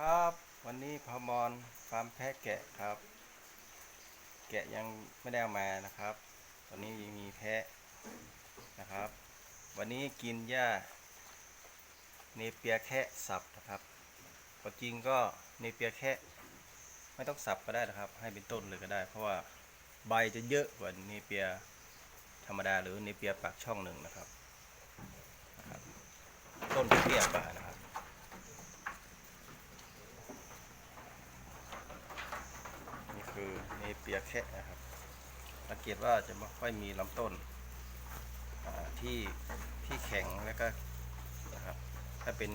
ครับ วันนี้พมรฟาร์มแพะแกะครับ แกะยังไม่ได้เอามานะครับ ตอนนี้ยังมีแพะนะครับ วันนี้กินหญ้าเนเปียแคะสับนะครับความจริงก็เนเปียแคะไม่ต้องสับก็ได้นะครับ ให้เป็นต้นเลยก็ได้ เพราะว่าใบจะเยอะกว่าเนเปียธรรมดาหรือเนเปียปากช่องหนึ่งนะครับ ต้นเตี้ยกว่านะครับ นี่ คือเนเปียกแคะนะครับสังเกตว่าจะไม่ค่อยมีลำต้นที่ที่แข็งแล้วก็นะครับถ้าเป็น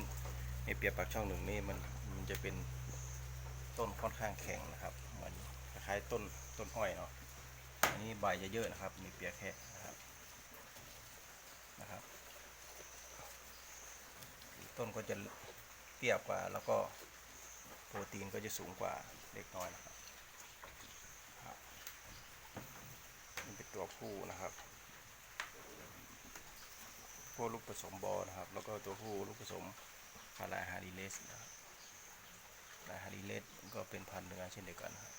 เนเปียกปากช่องหนึ่งนี่มันมันจะเป็นต้นค่อนข้างแข็งนะครับเหมือนคล้ายต้นต้นอ้อยเนาะอันนี้ใบจะเยอะนะครับเนเปียกแคะนะครับนะครับ ต้นก็จะเตี้ยกว่าแล้วก็โปรตีนก็จะสูงกว่าเล็กน้อยนะครับ นี่เป็น ตัวผู้นะครับพวกลูกผสมบอนะครับ แล้วก็ตัวผู้ลูกผสมคาราฮาริเลสนะครับคาฮาริเลสก็เป็นพันธุ์เนื้อเช่นเดียวกันครับ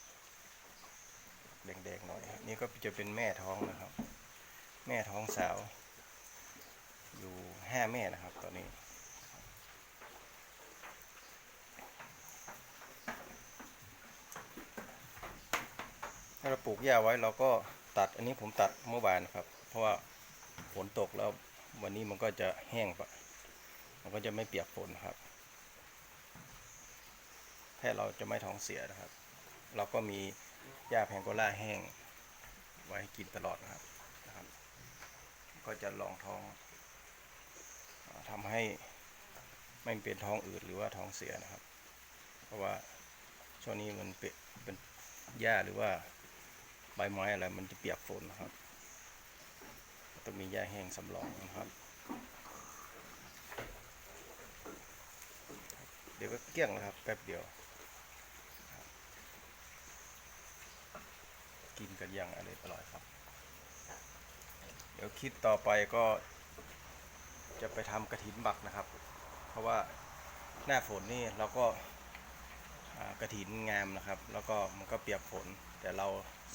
แดงๆหน่อย นี่ก็จะเป็นแม่ท้องนะครับ แม่ท้องสาว อยู่ห้าแม่นะครับ ตอนนี้ถ้าเราปลูกหญ้าไว้เราก็ ตัดอันนี้ผมตัดเมื่อวานครับ เพราะว่าฝนตกแล้ววันนี้มันก็จะแห้งปะมันก็จะไม่เปียกฝนครับ แค่เราจะไม่ท้องเสียนะครับ เราก็มีหญ้าแพงโกล่าแห้ง ไว้ให้กินตลอดนะครับนะครับ ก็จะรองท้องอ่าทำให้ไม่เป็นท้องอืดหรือว่าท้องเสียนะครับ เพราะว่าช่วงนี้มันเป็นหญ้าหรือว่า ใบไม้อะไรมันจะเปียกฝนนะครับต้องมีหญ้าแห้งสำรองนะครับ เดี๋ยวก็เกลี้ยงนะครับแป๊บเดียว กินกันอย่างอร่อยอร่อยครับ เดี๋ยวคลิปต่อไปก็จะไปทำกระถินบักนะครับ เพราะว่าหน้าฝนนี่เราก็ กระถินงามนะครับ แล้วก็มันก็เปียกฝน แต่เรา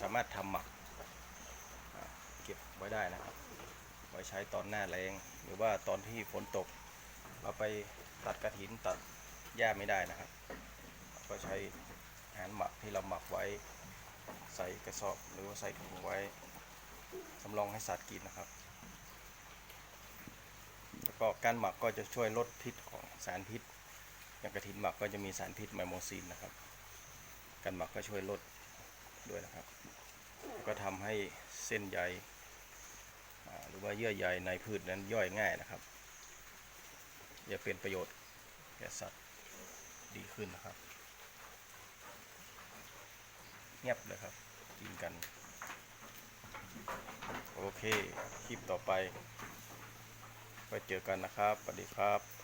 สามารถทำหมักเก็บไว้ได้นะครับ ไว้ใช้ตอนหน้าแรงหรือว่าตอนที่ฝนตก เราไปตัดกระถินตัดหญ้าไม่ได้นะครับ ก็ใช้อาหารหมักที่เราหมักไว้ ใส่กระสอบหรือว่าใส่ถุงไว้สำรองให้สัตว์กินนะครับแล้วก็การหมักก็จะช่วยลดพิษของสารพิษ อย่างกระถินหมักก็จะมีสารพิษไมโมซินนะครับการหมักก็ช่วยลดด้วยนะครับ ก็ทำให้เส้นใยหรือว่าเยื่อใยในพืชนั้นย่อยง่ายนะครับ จะเป็นประโยชน์แก่สัตว์ดีขึ้นนะครับ เงียบเลยครับกินกัน โอเค คลิปต่อไปไว้เจอกันนะครับสวัสดีครับ